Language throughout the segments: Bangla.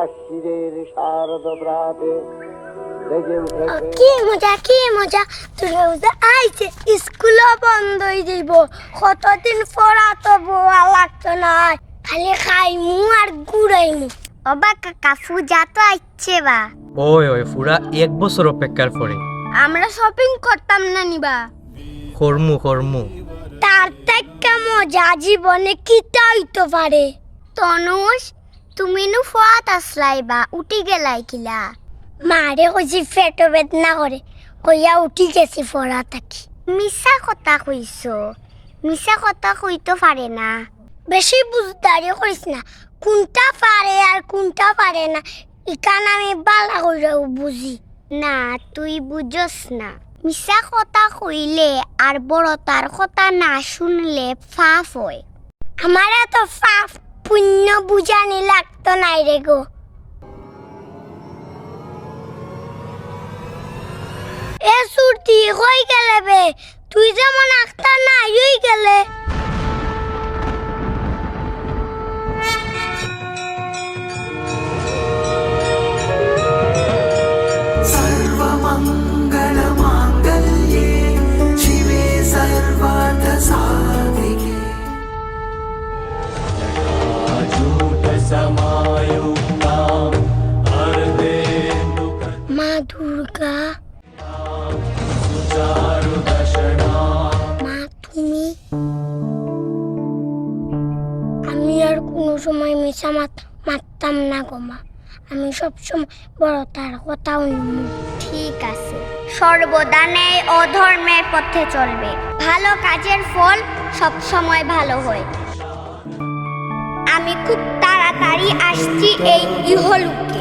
আশিরের শারদ প্রাতে কি মজা কি মজা। দুর্গা পূজা আইছে স্কুলও বন্ধ হয়ে যাইব। কতদিন পড়া তো বোয়া লাগতো না। খালি খাইমু আর ঘুরাইমু। অবা কাকা পূজা তো আইছে বা। ওই ওই পুরা এক বছর অপেক্ষার পরে। আমরা শপিং করতাম না নিবা কর্মু কর্মু। তার থেকে মজা জীবনে কিতা হইতে পারে। তনুষ তুমি নু ফুয়াত আসলাইবা উঠি গেলাই কিলা। মারে কইছি পেটো বেদনা করে কইয়া উঠি গেছি ফরা থাকি। মিছা কথা কইছো মিছা কথা কইতে পারে না। বেশি বুঝদারি করিস না কোনটা পারে আর কোনটা পারে না ইকান আমি বালা করে বুঝি না তুই বুঝস না। মিছা কথা কইলে আর বড় তার কথা না শুনলে ফাফ হয়। আমার এত ফাফ পুণ্য বুঝানি লাগতো নাই রে গো। এ সুরতি হয়ে গেলে বে, তুই যেমন আখতা নাই হয়ে গেলে। মিশা মাত মারতাম না গো মা। আমি সবসময় বড় তার কথা শুনব ঠিক আছে। সর্বদা ন্যায় অধর্মের পথে চলবে। ভালো কাজের ফল সব সময় ভালো হয়। আমি খুব তাড়াতাড়ি আসছি এই ইহলোকে।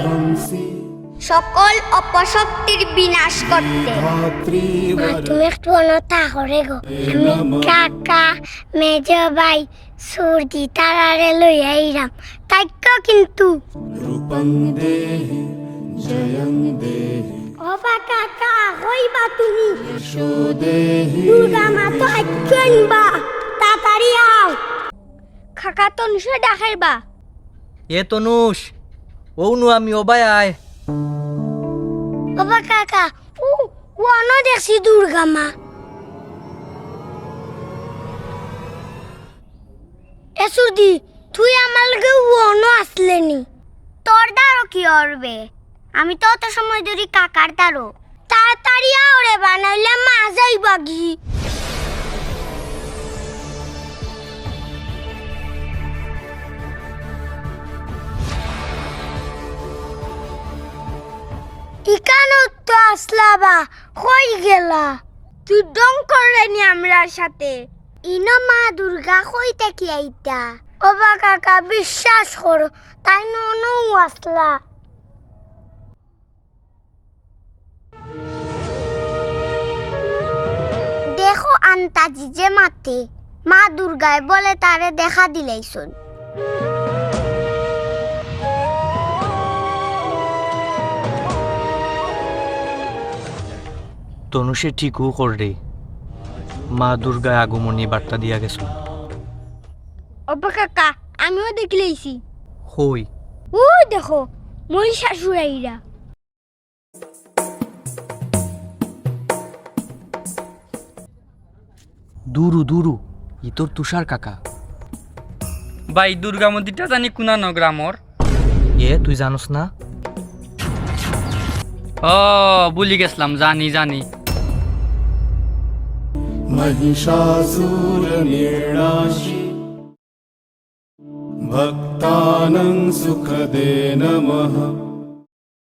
সকল অপশক্তির বিনাশ করতে। তুমি একটু অনতা করে গো। আমি কাকা মেজ ভাই সর্দি তারারে লইয়া ইরাম তাইক্য কিন্তু। রূপং দেহি জয়ং দেহি। অবা কাকা হইবা তুমি। এসো দেহি। দুর্গা মাতা আইকেনবা তাড়াতাড়ি আও কাকা তনুষে ডাকাইবা এ তনুষ ওনু আমি অবাই আয় অবা কাকা ও ও দেখছি দুর্গা মা। এসুদি তুই আমার লগে ওনো আসলেনি। তোর দ্বারো কি করবে আমি তো অত সময় ধরি কাকার দ্বারো তাড়াতাড়ি আওরে বানাইলে মা যাইবা কি? ইকানো তো আসলা বা কই গেলা? তুই ডং করলেনি আমরার সাথে। ইনো মা দুর্গা কইতে কি আইতা? ও বা কাকা বিশ্বাস করো, তাই ননু আসলা। দেখো আন্তাজি যে মাতে, মা দুর্গায় বলে তারে দেখা দিলেইছুন। তনুষে ঠিকও কর রে মা দুর্গায় আগমনী বার্তা দিয়া গেছ অব্বা কাকা আমিও দেখলেইছি হই। ও দেখো মই শাশুড়াইরা দুরু দুরু ই তোর তুষার কাকা। বাই দুর্গা মন্দিরটা জানি কুনানো গ্রামর। এ তুই জানোস না? ও ভুলি গেছিলাম জানি জানি। महिषासुरनिर्णाशि भक्तानं सुखदे नमः